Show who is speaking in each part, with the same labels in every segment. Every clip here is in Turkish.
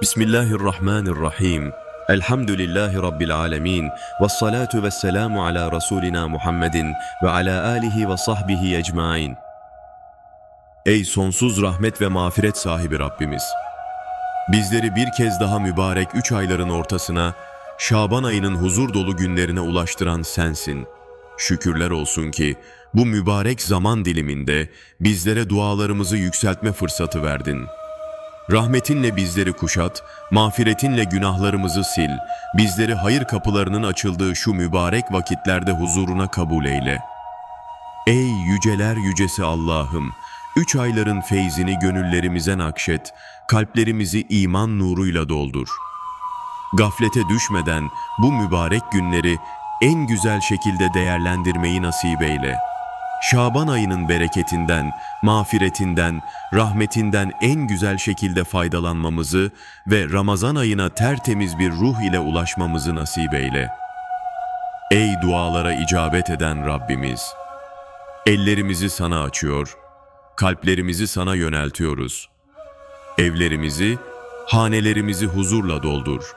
Speaker 1: Bismillahirrahmanirrahim. Elhamdülillahi Rabbil alemin. Ve salatu ve selamu ala Resulina Muhammedin ve ala alihi ve sahbihi ecmain. Ey sonsuz rahmet ve mağfiret sahibi Rabbimiz! Bizleri bir kez daha mübarek üç ayların ortasına, Şaban ayının huzur dolu günlerine ulaştıran sensin. Şükürler olsun ki bu mübarek zaman diliminde bizlere dualarımızı yükseltme fırsatı verdin.'' Rahmetinle bizleri kuşat, mağfiretinle günahlarımızı sil, bizleri hayır kapılarının açıldığı şu mübarek vakitlerde huzuruna kabul eyle. Ey yüceler yücesi Allah'ım, üç ayların feyzini gönüllerimize nakşet, kalplerimizi iman nuruyla doldur. Gaflete düşmeden bu mübarek günleri en güzel şekilde değerlendirmeyi nasip eyle.'' Şaban ayının bereketinden, mağfiretinden, rahmetinden en güzel şekilde faydalanmamızı ve Ramazan ayına tertemiz bir ruh ile ulaşmamızı nasip eyle. Ey dualara icabet eden Rabbimiz! Ellerimizi sana açıyor, kalplerimizi sana yöneltiyoruz. Evlerimizi, hanelerimizi huzurla doldur.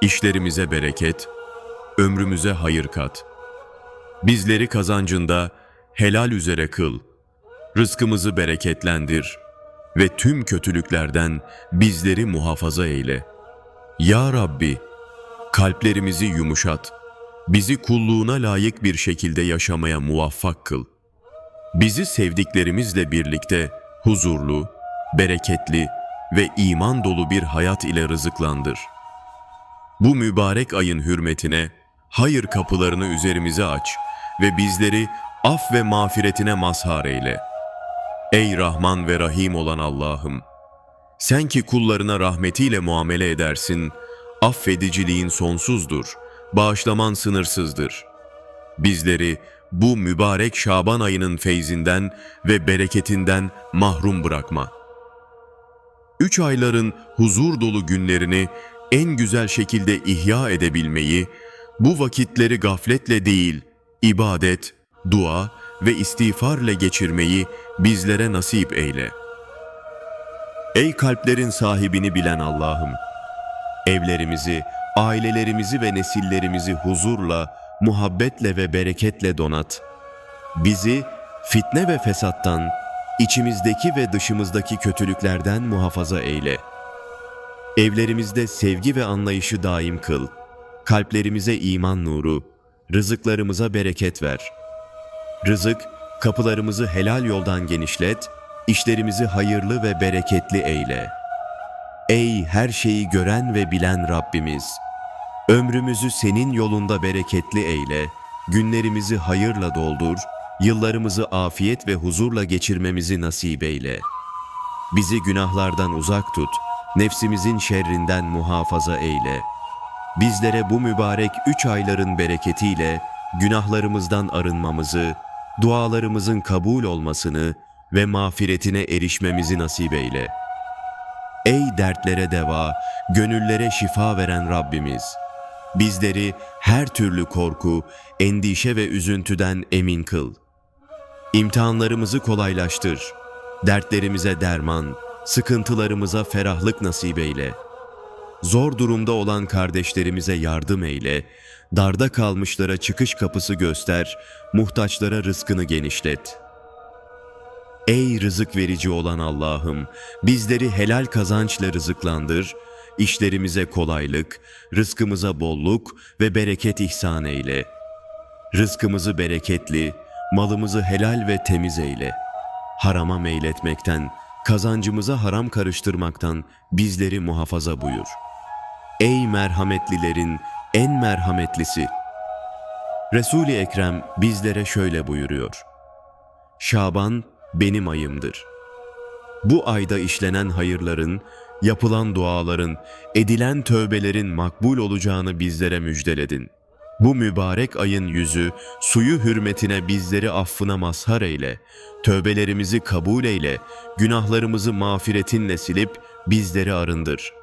Speaker 1: İşlerimize bereket, ömrümüze hayır kat. Bizleri kazancında, helal üzere kıl, rızkımızı bereketlendir ve tüm kötülüklerden bizleri muhafaza eyle. Ya Rabbi, kalplerimizi yumuşat, bizi kulluğuna layık bir şekilde yaşamaya muvaffak kıl. Bizi sevdiklerimizle birlikte huzurlu, bereketli ve iman dolu bir hayat ile rızıklandır. Bu mübarek ayın hürmetine hayır kapılarını üzerimize aç ve bizleri af ve mağfiretine mazhar eyle. Ey Rahman ve Rahim olan Allah'ım! Sen ki kullarına rahmetiyle muamele edersin, affediciliğin sonsuzdur, bağışlaman sınırsızdır. Bizleri bu mübarek Şaban ayının feyzinden ve bereketinden mahrum bırakma. Üç ayların huzur dolu günlerini en güzel şekilde ihya edebilmeyi, bu vakitleri gafletle değil, ibadet, dua ve istiğfarla geçirmeyi bizlere nasip eyle. Ey kalplerin sahibini bilen Allah'ım! Evlerimizi, ailelerimizi ve nesillerimizi huzurla, muhabbetle ve bereketle donat. Bizi fitne ve fesattan, içimizdeki ve dışımızdaki kötülüklerden muhafaza eyle. Evlerimizde sevgi ve anlayışı daim kıl. Kalplerimize iman nuru, rızıklarımıza bereket ver.'' Rızık, kapılarımızı helal yoldan genişlet, işlerimizi hayırlı ve bereketli eyle. Ey her şeyi gören ve bilen Rabbimiz! Ömrümüzü senin yolunda bereketli eyle, günlerimizi hayırla doldur, yıllarımızı afiyet ve huzurla geçirmemizi nasip eyle. Bizi günahlardan uzak tut, nefsimizin şerrinden muhafaza eyle. Bizlere bu mübarek üç ayların bereketiyle günahlarımızdan arınmamızı, dualarımızın kabul olmasını ve mağfiretine erişmemizi nasip eyle. Ey dertlere deva, gönüllere şifa veren Rabbimiz! Bizleri her türlü korku, endişe ve üzüntüden emin kıl. İmtihanlarımızı kolaylaştır, dertlerimize derman, sıkıntılarımıza ferahlık nasip eyle. Zor durumda olan kardeşlerimize yardım eyle, darda kalmışlara çıkış kapısı göster, muhtaçlara rızkını genişlet. Ey rızık verici olan Allah'ım, bizleri helal kazançla rızıklandır, işlerimize kolaylık, rızkımıza bolluk ve bereket ihsan eyle. Rızkımızı bereketli, malımızı helal ve temiz eyle. Harama meyletmekten, kazancımıza haram karıştırmaktan bizleri muhafaza buyur. Ey merhametlilerin, en merhametlisi. Resul-i Ekrem bizlere şöyle buyuruyor. Şaban benim ayımdır. Bu ayda işlenen hayırların, yapılan duaların, edilen tövbelerin makbul olacağını bizlere müjdeledin. Bu mübarek ayın yüzü, suyu hürmetine bizleri affına mazhar eyle, tövbelerimizi kabul eyle, günahlarımızı mağfiretinle silip bizleri arındır.''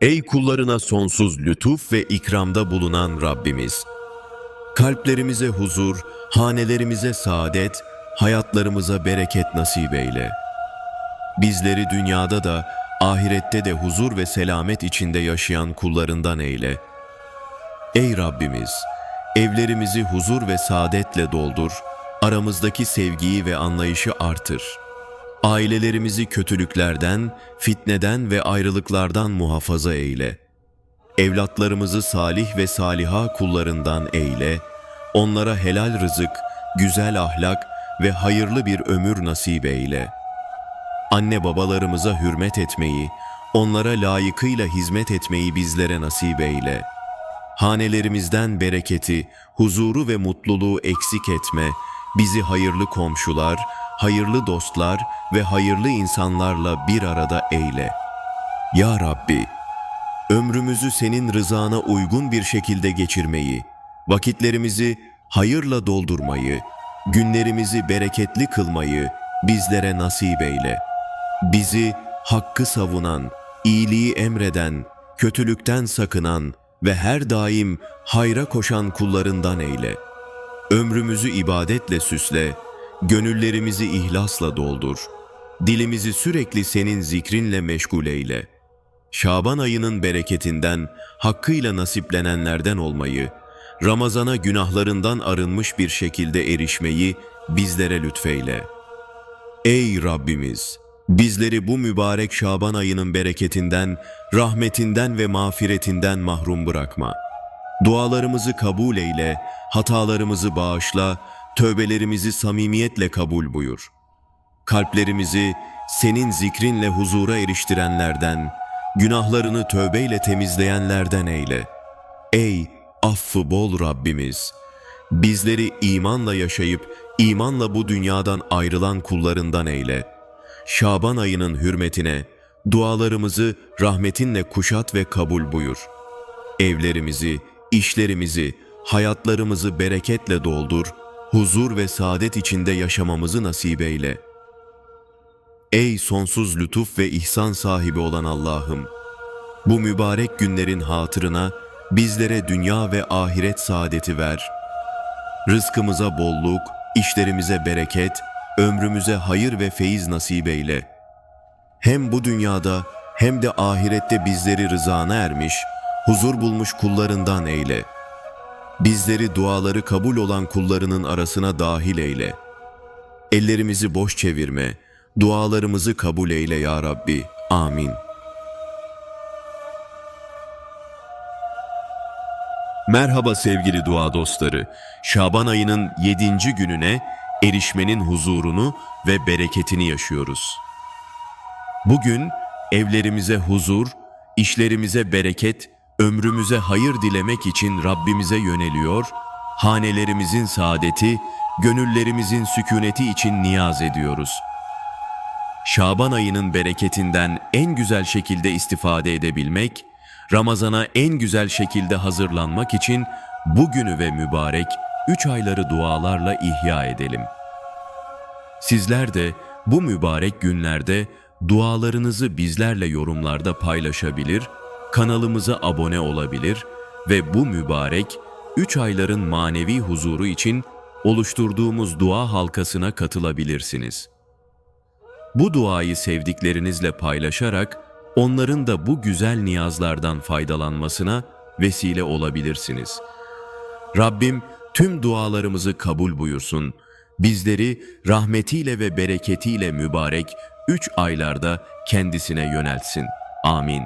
Speaker 1: Ey kullarına sonsuz lütuf ve ikramda bulunan Rabbimiz! Kalplerimize huzur, hanelerimize saadet, hayatlarımıza bereket nasip eyle. Bizleri dünyada da, ahirette de huzur ve selamet içinde yaşayan kullarından eyle. Ey Rabbimiz, evlerimizi huzur ve saadetle doldur, aramızdaki sevgiyi ve anlayışı artır. Ailelerimizi kötülüklerden, fitneden ve ayrılıklardan muhafaza eyle. Evlatlarımızı salih ve saliha kullarından eyle, onlara helal rızık, güzel ahlak ve hayırlı bir ömür nasip eyle. Anne babalarımıza hürmet etmeyi, onlara layıkıyla hizmet etmeyi bizlere nasip eyle. Hanelerimizden bereketi, huzuru ve mutluluğu eksik etme, bizi hayırlı komşular, hayırlı dostlar ve hayırlı insanlarla bir arada eyle. Ya Rabbi, ömrümüzü senin rızana uygun bir şekilde geçirmeyi, vakitlerimizi hayırla doldurmayı, günlerimizi bereketli kılmayı bizlere nasip eyle. Bizi hakkı savunan, iyiliği emreden, kötülükten sakınan ve her daim hayra koşan kullarından eyle. Ömrümüzü ibadetle süsle, gönüllerimizi ihlasla doldur. Dilimizi sürekli senin zikrinle meşgul eyle.'' Şaban ayının bereketinden hakkıyla nasiplenenlerden olmayı, Ramazana günahlarından arınmış bir şekilde erişmeyi bizlere lütfeyle. Ey Rabbimiz! Bizleri bu mübarek Şaban ayının bereketinden, rahmetinden ve mağfiretinden mahrum bırakma. Dualarımızı kabul eyle, hatalarımızı bağışla, tövbelerimizi samimiyetle kabul buyur. Kalplerimizi senin zikrinle huzura eriştirenlerden, günahlarını tövbeyle temizleyenlerden eyle. Ey affı bol Rabbimiz! Bizleri imanla yaşayıp imanla bu dünyadan ayrılan kullarından eyle. Şaban ayının hürmetine dualarımızı rahmetinle kuşat ve kabul buyur. Evlerimizi, işlerimizi, hayatlarımızı bereketle doldur, huzur ve saadet içinde yaşamamızı nasip eyle.'' Ey sonsuz lütuf ve ihsan sahibi olan Allah'ım! Bu mübarek günlerin hatırına bizlere dünya ve ahiret saadeti ver. Rızkımıza bolluk, işlerimize bereket, ömrümüze hayır ve feyiz nasip eyle. Hem bu dünyada hem de ahirette bizleri rızana ermiş, huzur bulmuş kullarından eyle. Bizleri duaları kabul olan kullarının arasına dahil eyle. Ellerimizi boş çevirme, Dualarımızı kabul eyle ya Rabbi. Amin. Merhaba sevgili dua dostları. Şaban ayının 7. gününe erişmenin huzurunu ve bereketini yaşıyoruz. Bugün evlerimize huzur, işlerimize bereket, ömrümüze hayır dilemek için Rabbimize yöneliyor, hanelerimizin saadeti, gönüllerimizin sükuneti için niyaz ediyoruz.'' Şaban ayının bereketinden en güzel şekilde istifade edebilmek, Ramazana en güzel şekilde hazırlanmak için bugünü ve mübarek üç ayları dualarla ihya edelim. Sizler de bu mübarek günlerde dualarınızı bizlerle yorumlarda paylaşabilir, kanalımıza abone olabilir ve bu mübarek üç ayların manevi huzuru için oluşturduğumuz dua halkasına katılabilirsiniz.'' Bu duayı sevdiklerinizle paylaşarak onların da bu güzel niyazlardan faydalanmasına vesile olabilirsiniz. Rabbim tüm dualarımızı kabul buyursun. Bizleri rahmetiyle ve bereketiyle mübarek üç aylarda kendisine yöneltsin. Amin.